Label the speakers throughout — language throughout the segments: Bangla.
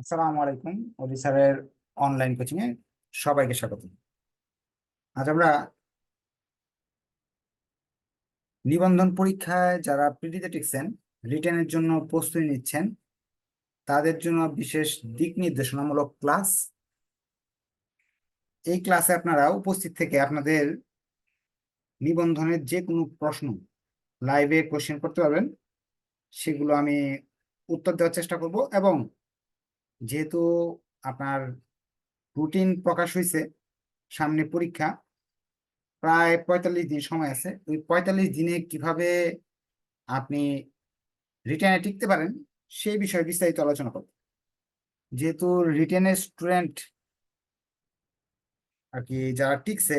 Speaker 1: আসসালামু আলাইকুম অলি স্যারের অনলাইন কোচিং এ সবাইকে স্বাগত। আজ আমরা নিবন্ধন পরীক্ষায় যারা প্রিলিতে টিকছেন রিটেনের জন্য প্রস্তুতি নিচ্ছেন, তাদের জন্য বিশেষ দিক নির্দেশনামূলক ক্লাস এই ক্লাসে আপনারা উপস্থিত থেকে আপনাদের নিবন্ধনের যে কোনো প্রশ্ন লাইভে কোশ্চেন করতে পারবেন, সেগুলো আমি উত্তর দেওয়ার চেষ্টা করব এবং যেহেতু আপনার রুটিন প্রকাশ হয়েছে সামনে পরীক্ষা, প্রায় পঁয়তাল্লিশ দিন সময় আছে। ওই পঁয়তাল্লিশ দিনে কীভাবে আপনি রিটেনে টিকতে পারেন, সেই বিষয়ে বিস্তারিত আলোচনা করব। যেহেতু রিটেনের স্টুডেন্ট আর কি যারা টিকছে,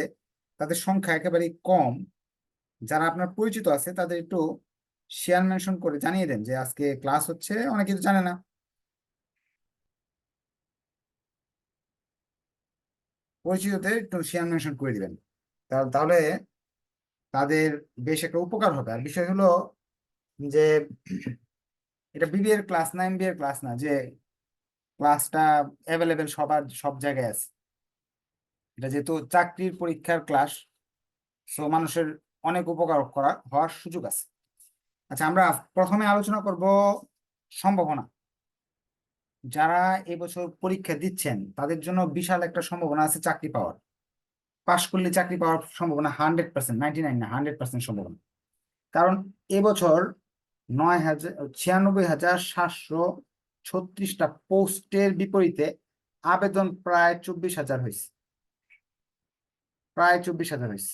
Speaker 1: তাদের সংখ্যা একেবারে কম। যারা আপনার পরিচিত আছে, তাদের একটু শেয়ার মেনশন করে জানিয়ে দেন যে আজকে ক্লাস হচ্ছে, অনেকে তো জানে না। পরিচিতদের একটু শেয়ার মেনশন করে দিবেন। তাহলে তাদের বেশ একটা উপকার হবে। আর বিষয় হলো যে, এটা বিবিএ এর ক্লাস না এমবিএ এর ক্লাস না, যে ক্লাসটা অ্যাভেলেবেল সবার, সব জায়গায় আছে। এটা যেহেতু চাকরির পরীক্ষার ক্লাস সো মানুষের অনেক উপকার করা, হওয়ার সুযোগ আছে। আচ্ছা আমরা প্রথমে আলোচনা করব সম্ভাবনা। যারা এবছর পরীক্ষা দিচ্ছেন, তাদের জন্য বিশাল একটা সম্ভাবনা আছে চাকরি পাওয়ার। পাশ করলে চাকরি পাওয়ার সম্ভাবনা হান্ড্রেড পার্সেন্ট, নাইনটি নাইন না, হান্ড্রেড পার্সেন্ট সম্ভাবনা। কারণ এবছর নয় হাজার, ছিয়ানব্বই হাজার সাতশো ছত্রিশটা পোস্টের বিপরীতে আবেদন প্রায় চব্বিশ হাজার হয়েছে। প্রায় চব্বিশ হাজার হয়েছে।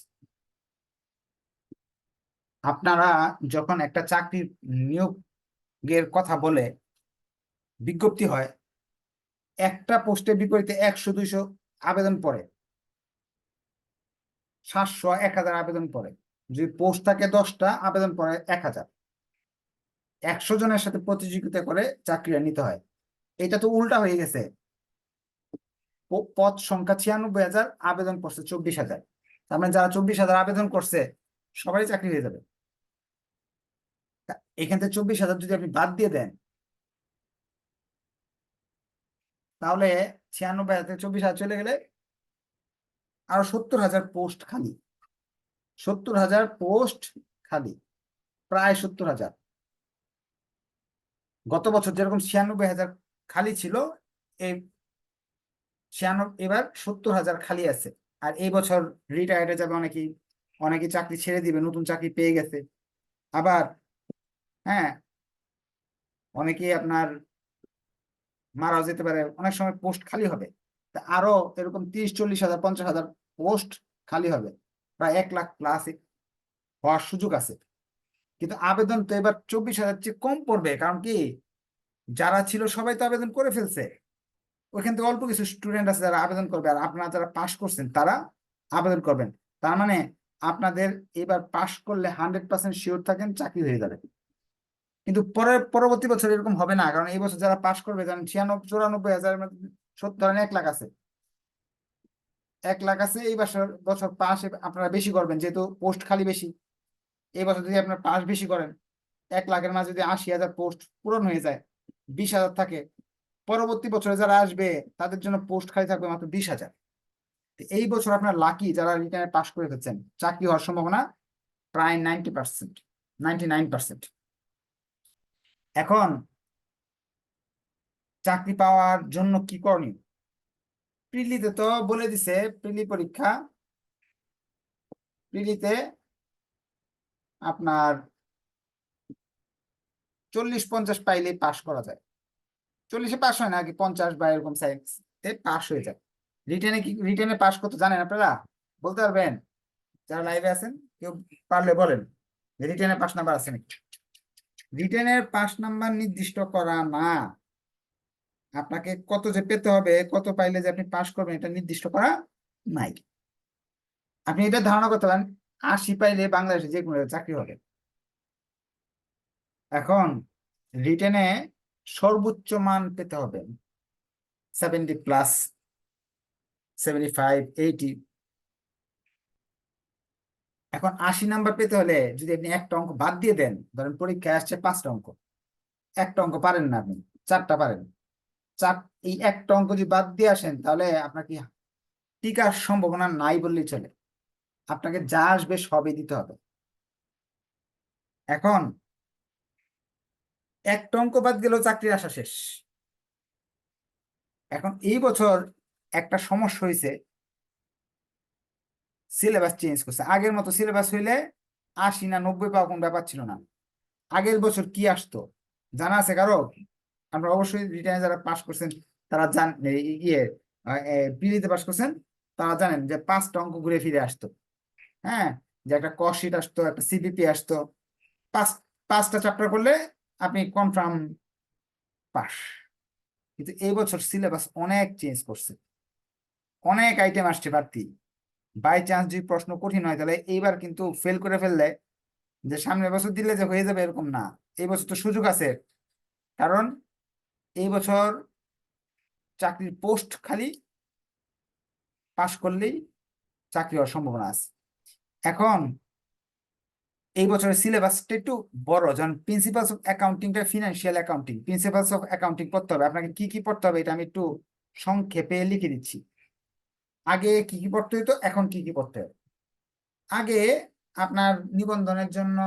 Speaker 1: আপনারা যখন একটা চাকরির নিয়োগের কথা বলে বিজ্ঞপ্তি হয়, একটা পোস্টের বিপরীতে একশো দুইশো আবেদন পড়ে। সাতশো এক হাজার আবেদন পড়ে। যদি পোস্ট থাকে দশটা, আবেদন পড়ে এক হাজার। একশো জনের সাথে প্রতিযোগিতা করে চাকরিটা নিতে হয়। এটা তো উল্টা হয়ে গেছে। পদ সংখ্যা ছিয়ানব্বই হাজার, আবেদন করছে চব্বিশ হাজার। তার মানে যারা চব্বিশ হাজার আবেদন করছে সবাই চাকরি হয়ে যাবে। এখান থেকে চব্বিশ হাজার যদি আপনি বাদ দিয়ে দেন তাহলে ছিয়ানব্বই হাজার চব্বিশ হাজার চলে গেলে আরও সত্তর হাজার পোস্ট খালি। সত্তর হাজার পোস্ট খালি, প্রায় সত্তর হাজার। গত বছর যেরকম ছিয়ানব্বই হাজার খালি ছিল, এই ছিয়ানব্বই, এবার সত্তর হাজার খালি আছে। আর এই বছর রিটায়ার্ডে যাবে অনেকেই অনেকে চাকরি ছেড়ে দিবে, নতুন চাকরি পেয়ে গেছে। আবার হ্যাঁ অনেকেই আপনার মারাও যেতে পারে, অনেক সময় পোস্ট খালি হবে। তা আরও এরকম তিরিশ, চল্লিশ হাজার, পঞ্চাশ হাজার পোস্ট খালি হবে। প্রায় এক লাখ প্লাস হওয়ার সুযোগ আছে। কিন্তু আবেদন তো এবার চব্বিশ হাজার চেয়ে কম পড়বে, কারণ কি যারা ছিল সবাই তো আবেদন করে ফেলছে। ওইখান থেকে অল্প কিছু স্টুডেন্ট আছে যারা আবেদন করবে, আর আপনারা যারা পাশ করছেন তারা আবেদন করবেন। তার মানে আপনাদের এবার পাশ করলে হান্ড্রেড পার্সেন্ট শিওর থাকেন, চাকরি হয়ে যাবে। কিন্তু পরের, পরবর্তী বছর এরকম হবে না, কারণ এই বছর যারা পাশ করবে জানেন ছিয়ানব্বই চুরানব্বই হাজার সত্তর, ধরেন এক লাখ আছে। এক লাখ আছে, এই বছর বছর পাশ আপনারা বেশি করবেন, যেহেতু পোস্ট খালি বেশি। এই বছর যদি আপনার পাশ বেশি করেন, এক লাখের মাঝে যদি আশি হাজার পোস্ট পূরণ হয়ে যায়, বিশ হাজার থাকে, পরবর্তী বছরে যারা আসবে, তাদের জন্য পোস্ট খালি থাকবে মাত্র বিশ হাজার। এই বছর আপনার লাকি যারা রিটার্নে পাশ করে ফেলছেন, চাকরি হওয়ার সম্ভাবনা প্রায় ninety percent ninety nine percent এখন চাকরি পাওয়ার জন্য কি করণীয়? প্রিলিতে তো বলে দিছে, প্রিলি পরীক্ষা। প্রিলিতে আপনার চল্লিশ পঞ্চাশ পাইলে পাশ করা যায়। চল্লিশে পাশ হয় না কি পঞ্চাশ বা এরকম সাইজে পাশ হয়ে যায়। রিটেনে কি রিটেনে পাশ করতে জানেন আপনারা? বলতে পারবেন? যারা লাইভে আছেন, কেউ পারলে বলেন রিটেনে পাশ নাম্বার আছে নাকি? রিটেনের পাস নাম্বার নির্দিষ্ট করা না। আপনাকে কত যে পেতে হবে, কত পাইলে যে আপনি পাস করবেন, এটা নির্দিষ্ট করা নাই। আপনি এটা ধারণা করতে পারেন, আশি পাইলে বাংলাদেশে যে কোনো চাকরি হবে। এখন রিটেনে সর্বোচ্চ মান পেতে হবে। Seventy plus seventy five eighty এখন আশি নাম্বার পেতে হলে যদি আপনি একটা অঙ্ক বাদ দিয়ে দেন, ধরেন পরীক্ষায় আসছে পাঁচটা অঙ্ক। একটা অঙ্ক পারেন না আপনি, চারটা পারেন। চার, এই একটা অঙ্ক যদি বাদ দিয়ে আসেন, তাহলে আপনার কি টিকার সম্ভাবনা নাই বললেই চলে। আপনাকে যা আসবে সবই দিতে হবে। এখন একটা অঙ্ক বাদ গেলেও চাকরির আশা শেষ। এখন এই বছর একটা সমস্যা হয়েছে সিলেবাস চেঞ্জ করছে। আগের মতো সিলেবাস হইলে আশি না নব্বই পাওয়া কোন ব্যাপার ছিল না। আগের বছর কি আসতো? জানা আছে কারও? আমরা অবশ্যই রিটার্নে যারা পাস করছেন, তারা জান ইয়ে পিলিতে পাস করছেন, তারা জানেন যে পাঁচটা অঙ্ক ঘুরে ফিরে আসতো। হ্যাঁ? যে একটা কশিট আসতো, একটা সিপিপি আসতো। পাঁচ, পাঁচটা চ্যাপ্টার করলে আপনি কনফার্ম পাস কিন্তু এই বছর সিলেবাস অনেক চেঞ্জ করছে। অনেক আইটেম আসছে বাড়তি। বাই চান্স যদি প্রশ্ন কঠিন হয়, তাহলে এইবার কিন্তু ফেল করে ফেললে যে সামনের বছর দিলে যে হয়ে যাবে এরকম না। এই বছর তো সুযোগ আছে। কারণ এই বছর চাকরির পোস্ট খালি পাশ করলেই চাকরি হওয়ার সম্ভাবনা আছে। এখন এই বছরের সিলেবাসটা একটু বড় যেমন principles of অ্যাকাউন্টিংটা financial accounting principles of accounting পড়তে হবে। আপনাকে কি কি পড়তে হবে এটা আমি একটু সংক্ষেপে লিখে দিচ্ছি। আগে কি কি পড়তে হতো এখন কি কি পড়তে হবে? আগে আপনার নিবন্ধনের জন্য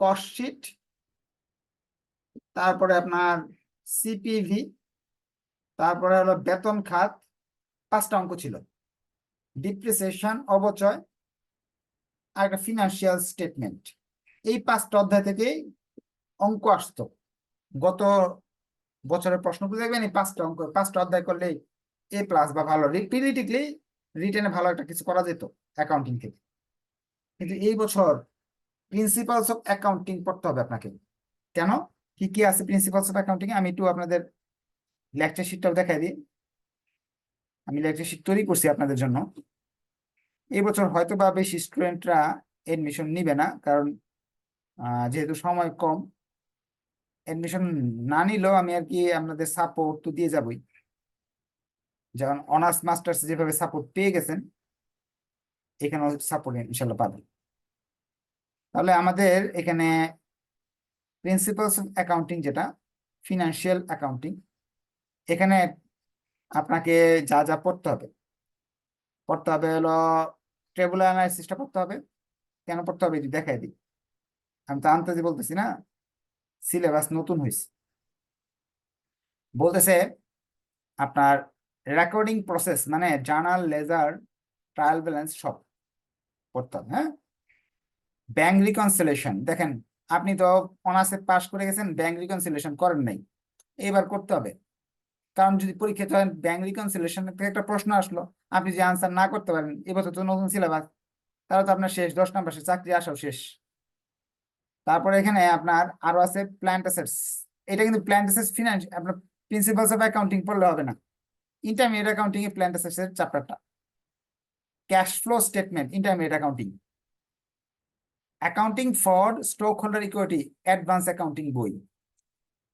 Speaker 1: কস্টশিট তারপরে আপনার সিপিভি তারপরে হলো বেতন খাত, পাঁচটা অঙ্ক ছিল। ডিপ্রিসিয়েশন অবচয়, আর একটা ফিনান্সিয়াল স্টেটমেন্ট এই পাঁচটা অধ্যায় থেকেই অঙ্ক আসতো। গত বছরের প্রশ্নগুলো দেখবেন এই পাঁচটা অঙ্ক, পাঁচটা অধ্যায় করলে এ প্লাস বা ভালো রিপিটেডলি রিটেনে ভালো একটা কিছু করা যেত অ্যাকাউন্টিং থেকে। কিন্তু এই বছর প্রিন্সিপালস অফ অ্যাকাউন্টিং পড়তে হবে আপনাকে। কেন? কি কি আছে প্রিন্সিপালস অফ অ্যাকাউন্টিং আমি একটু আপনাদের লেকচার শিটটাও দেখাই দিই। আমি লেকচার শিট তৈরি করছি আপনাদের জন্য। এই বছর হয়তো বা বেশি স্টুডেন্টরা এডমিশন নিবে না, কারণ যেহেতু সময় কম। এডমিশন না নিলেও আমি আর কি আপনাদের সাপোর্ট তো দিয়ে যাবই। যেমন অনার্স মাস্টার্স যেভাবে সাপোর্ট পেয়ে গেছেন, এখানেও সাপোর্ট ইনশাল্লাহ পাবেন। তাহলে আমাদের এখানে প্রিন্সিপালস অফ অ্যাকাউন্টিং যেটা ফিনান্সিয়াল অ্যাকাউন্টিং এখানে আপনাকে যা যা পড়তে হবে পড়তে হবে হলো ট্রেবুল অ্যানালাইসিসটা পড়তে হবে, কেন পড়তে হবে এটি দেখাই দিই। আমি তো আন্তাজি বলতেছি না সিলেবাস নতুন হয়েছে বলতেছে আপনার রেকর্ডিং প্রসেস মানে জার্নাল লেজার ট্রায়াল ব্যালেন্স সব পড়তে হবে হ্যাঁ? ব্যাংক রিকনসিলেশন দেখেন, আপনি তো অনার্সে পাশ করে গেছেন ব্যাংক রিকনসিলেশন করেন নাই, এবার করতে হবে। কারণ যদি পরীক্ষা হয় ব্যাংক রিকনসিলেশন থেকে একটা প্রশ্ন আসলো, আপনি যে আনসার না করতে পারেন এবছর তো নতুন সিলেবাস তাহলে তো আপনার শেষ, দশ নম্বর চাকরি আসাও শেষ। তারপরে এখানে আপনার আরও আছে প্ল্যান্ট এটা কিন্তু প্ল্যান্ট ফিনান্স আপনার প্রিন্সিপালস অফ অ্যাকাউন্টিং পড়লে হবে না। ইন্টারমিডিয়েট অ্যাকাউন্টিং এ প্ল্যান্ট অ্যাসেটস এর চ্যাপ্টারটা cash flow statement intermediate accounting accounting for stock holder equity advance accounting বই।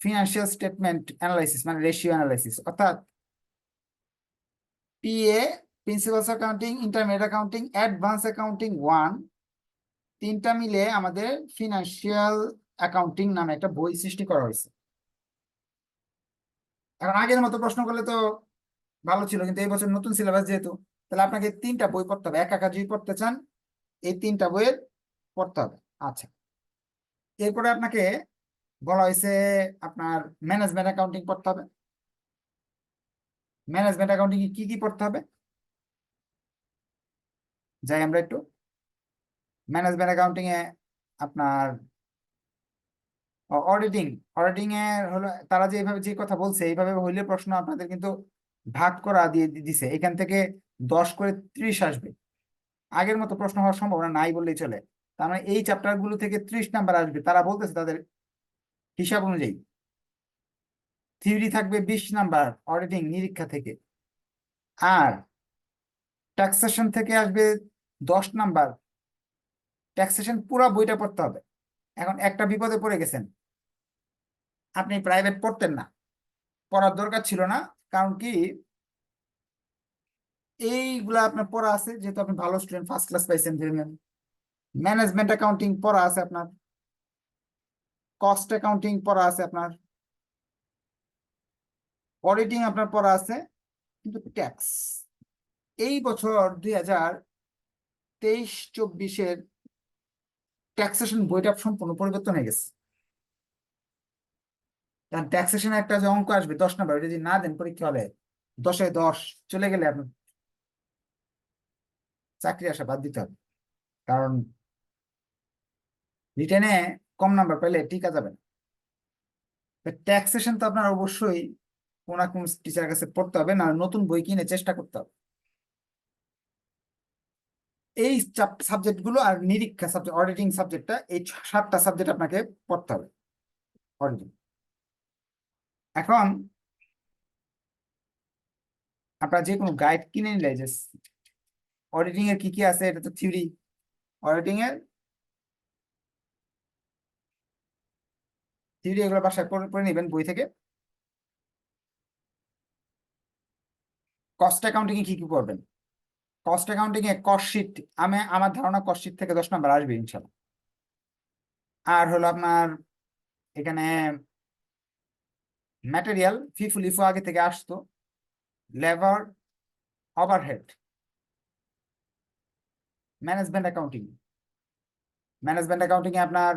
Speaker 1: ফিনান্সিয়াল স্টেটমেন্ট অ্যানালাইসিস মানে রেশিও অ্যানালাইসিস অর্থাৎ PA principles accounting intermediate accounting advance accounting one তিনটা মিলে আমাদের ফিনান্সিয়াল অ্যাকাউন্টিং নামে একটা বই সৃষ্টি করা হয়েছে। এখন আগের মতো প্রশ্ন করলে তো ভালো ছিল, কিন্তু এই বছর নতুন সিলেবাস যেহেতু, তাহলে আপনাকে তিনটা বই পড়তে হবে। এক একা যদি পড়তে চান, এই তিনটা বইয়ের পড়তে হবে। আচ্ছা। এরপরে আপনাকে বলা হয়েছে আপনার ম্যানেজমেন্ট অ্যাকাউন্টিং পড়তে হবে। ম্যানেজমেন্ট অ্যাকাউন্টিং কি কি পড়তে হবে? যাই আমরা একটু। ম্যানেজমেন্ট অ্যাকাউন্টিং এ আপনার অডিটিং অডিটিং এর হলো, তারা যে এইভাবে যে কথা বলছে, এইভাবে হইলে প্রশ্ন আপনাদের কিন্তু ভাগ করা দিয়ে দিছে, এখান থেকে দশ করে ত্রিশ আসবে। আগের মতো প্রশ্ন হওয়ার সম্ভাবনা নাই বললেই চলে। তার মানে এই চ্যাপ্টারগুলো থেকে ত্রিশ নাম্বার আসবে। তারা বলতেছে তাদের হিসাব অনুযায়ী। থিওরি থাকবে বিশ নাম্বার অডিটিং নিরীক্ষা থেকে। আর ট্যাক্সেশন থেকে আসবে দশ নাম্বার ট্যাক্সেশন পুরো বইটা পড়তে হবে। এখন একটা বিপদে পড়ে গেছেন। আপনি প্রাইভেট পড়তেন না। পড়ার দরকার ছিল না। কারণ কি? এইগুলা আপনার পড়া আছে, যেহেতু আপনি ভালো স্টুডেন্ট ফার্স্ট ক্লাস পাইছেন ধরেন ম্যানেজমেন্ট অ্যাকাউন্টিং পড়া আছে আপনার। কস্ট অ্যাকাউন্টিং পড়া আছে আপনার। অডিটিং আপনার পড়া আছে, কিন্তু ট্যাক্স এই বছর দুই হাজার তেইশ, চব্বিশের ট্যাক্সেশন বইটা সম্পূর্ণ পরিবর্তন হয়ে গেছে। কারণ ট্যাক্সেশন একটা যে অঙ্ক আসবে, দশ নম্বর যদি না দেন, পরীক্ষা হলে দশে দশ, চলে গেলে আপনার চাকরি আসা বাদ দিতে হবে। কারণ রিটেনে কম নাম্বার পেলে টিকা যাবে না। ট্যাক্সেশন তো আপনার অবশ্যই কোন কোন টিচারের কাছে পড়তে হবে না নতুন বই কিনে চেষ্টা করতে হবে। এই সাবজেক্টগুলো আর নিরীক্ষা সাবজেক্ট অডিটিং সাবজেক্টটা এই সাতটা সাবজেক্ট আপনাকে পড়তে হবে। অডিটিং এখন আপনার যে কোনো গাইড কিনে নিলে যে অডিটিং এর কি কি আছে, এটা তো থিওরি অডিটিং এর থিওরি এগুলো বাসায় পড়ে নেবেন বই থেকে। কস্ট অ্যাকাউন্টিং এ কি কি করবেন? কস্ট অ্যাকাউন্টিং এ কস্ট শিট আমি, আমার ধারণা কস্ট শিট থেকে দশ নাম্বার আসবে ইনশাল্লাহ। আর হলো আপনার এখানে ম্যাটেরিয়াল ফিফু লিফু আগে থেকে আসতো labour overhead management accounting management accounting এ আপনার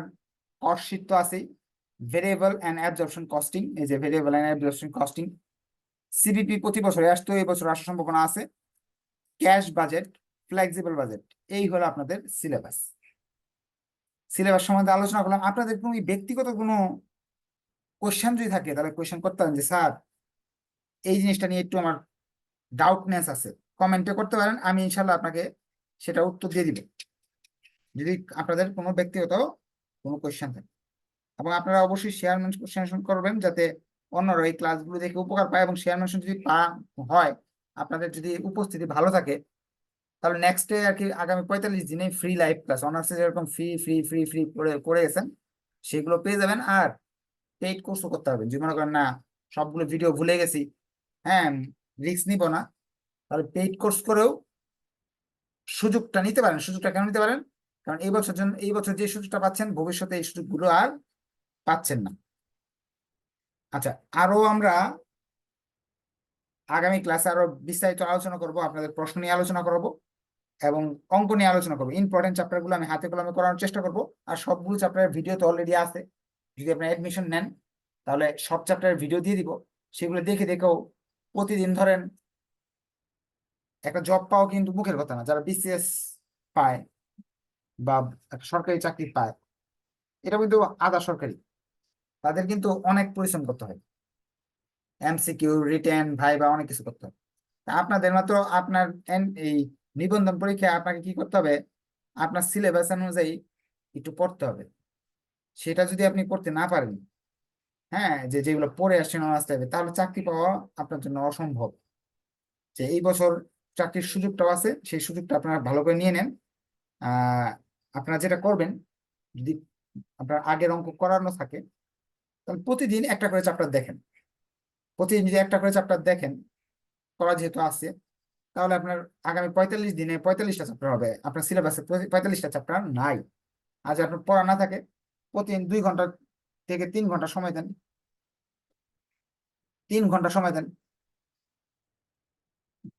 Speaker 1: কস্ট তো আছেই ভেরিয়েবল অ্যান্ড অ্যাবজর্পশন কস্টিং এই যে variable and absorption costing CVP প্রতি বছরে আসতো, এই বছর আসার সম্ভাবনা আছে ক্যাশ বাজেট ফ্লেক্সিবল বাজেট এই হলো আপনাদের সিলেবাস সিলেবাস সম্বন্ধে আলোচনা করলাম, আপনাদের কোনো ব্যক্তিগত কোনো কোয়েশ্চেন যদি থাকে, তাহলে কোয়েশ্চেন করতে পারেন যে, স্যার, এই জিনিসটা নিয়ে একটু আমার ডাউটনেস আছে। কমেন্টে করতে পারেন, আমি ইনশাল্লাহ আপনাকে সেটা উত্তর দিয়ে দিব। যদি আপনাদের কোনো ব্যক্তিগত কোনো কোয়েশ্চেন থাকে। এবং আপনারা অবশ্যই শেয়ার মেনশন করবেন, যাতে অন্যরা এই ক্লাসগুলো দেখে উপকার পায় এবং শেয়ার মেনশন যদি পা হয়, আপনাদের যদি উপস্থিতি ভালো থাকে, তাহলে নেক্সট ডে আর কি আগামী পঁয়তাল্লিশ দিনে ফ্রি লাইভ ক্লাস অনার্সে যেরকম ফ্রি ফ্রি ফ্রি ফ্রি করে করে গেছেন, সেগুলো পেয়ে যাবেন। আর পেইড কোর্সও করতে হবে। যদি মনে করেন, না, সবগুলো ভিডিও ভুলে গেছি হ্যাঁ রিস্ক নিব না। তাহলে পেইড কোর্স করেও সুযোগটা নিতে পারেন। সুযোগটা কেন নিতে পারেন? কারণ এই বছর জন্য এই বছর যে সুযোগটা পাচ্ছেন, ভবিষ্যতে এই সুযোগগুলো আর পাচ্ছেন না। আচ্ছা আরও আমরা আগামী ক্লাসে আরও বিস্তারিত আলোচনা করব, আপনাদের প্রশ্ন নিয়ে আলোচনা করব এবং অঙ্ক নিয়ে আলোচনা করব। ইম্পর্টেন্ট চ্যাপ্টারগুলো আমি হাতে কলমে করানোর চেষ্টা করব। আর সবগুলো চ্যাপ্টারের ভিডিও তো অলরেডি আছে। যদি আপনি অ্যাডমিশন নেন, তাহলে সব চ্যাপ্টারের ভিডিও দিয়ে দিব। সেগুলো দেখে দেখেও প্রতিদিন ধরেন একটা জব পাওয়া কিন্তু মুখের কথা না। যারা বিসিএস পায় বা সরকারি চাকরি পায়, এটা কিন্তু আধা সরকারি। তাদের কিন্তু অনেক পরিশ্রম করতে হয়। এমসিকিউ রিটেন ভাই বা অনেক কিছু করতে হবে আপনাদের মাত্র আপনার এই নিবন্ধন পরীক্ষায় আপনাকে কি করতে হবে? আপনার সিলেবাস অনুযায়ী একটু পড়তে হবে। সেটা যদি আপনি করতে না পারেন হ্যাঁ যে যেগুলো পড়ে আসছেন আসতে হবে তাহলে চাকরি পাওয়া আপনার জন্য অসম্ভব। যে এই বছর চাকরির সুযোগটাও আছে, সেই সুযোগটা আপনারা ভালো করে নিয়ে নেন। আপনারা যেটা করবেন, যদি আপনার আগের অঙ্ক করানো থাকে, তাহলে প্রতিদিন একটা করে চ্যাপ্টার দেখেন। প্রতিদিন যদি একটা করে চ্যাপ্টার দেখেন, করা যেহেতু আছে, তাহলে আপনার আগামী পঁয়তাল্লিশ দিনে পঁয়তাল্লিশটা চ্যাপ্টার হবে। আপনার সিলেবাসে পঁয়তাল্লিশটা চ্যাপ্টার নাই। আজ আপনার পড়া না থাকে প্রতিদিন দুই ঘণ্টা থেকে তিন ঘণ্টা সময় দেন। তিন ঘণ্টা সময় দেন।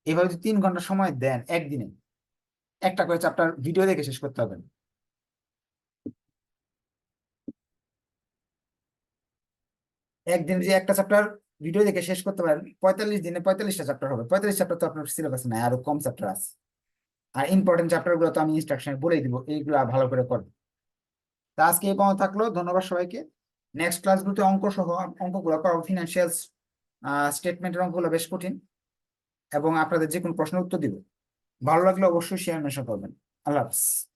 Speaker 1: এভাবে যদি তিন ঘণ্টা সময় দেন একদিনে, একটা করে চ্যাপ্টার ভিডিও দেখে শেষ করতে হবে। একদিন যে একটা চ্যাপ্টার ভিডিও দেখে শেষ করতে পারেন, পঁয়তাল্লিশ দিনে পঁয়তাল্লিশটা চ্যাপ্টার হবে। পঁয়তাল্লিশ চ্যাপ্টার তো আপনার সিলেবাস নাই, আরও কম চ্যাপ্টার আছে। আর ইম্পর্টেন্ট চ্যাপ্টারগুলো তো আমি ইনস্ট্রাকশনে বলেই দিব, এইগুলো ভালো করে করবে তা আজকে এই পাওয়া থাকল, ধন্যবাদ সবাইকে। নেক্সট ক্লাসগুলোতে অঙ্ক সহ, অঙ্কগুলো করাবো ফিনান্সিয়াল স্টেটমেন্টের অঙ্কগুলো বেশ কঠিন এবং আপনাদের যে কোনো প্রশ্নের উত্তর দিব। ভালো লাগলে অবশ্যই শেয়ার মেশা করবেন। আল্লাহ হাফিজ।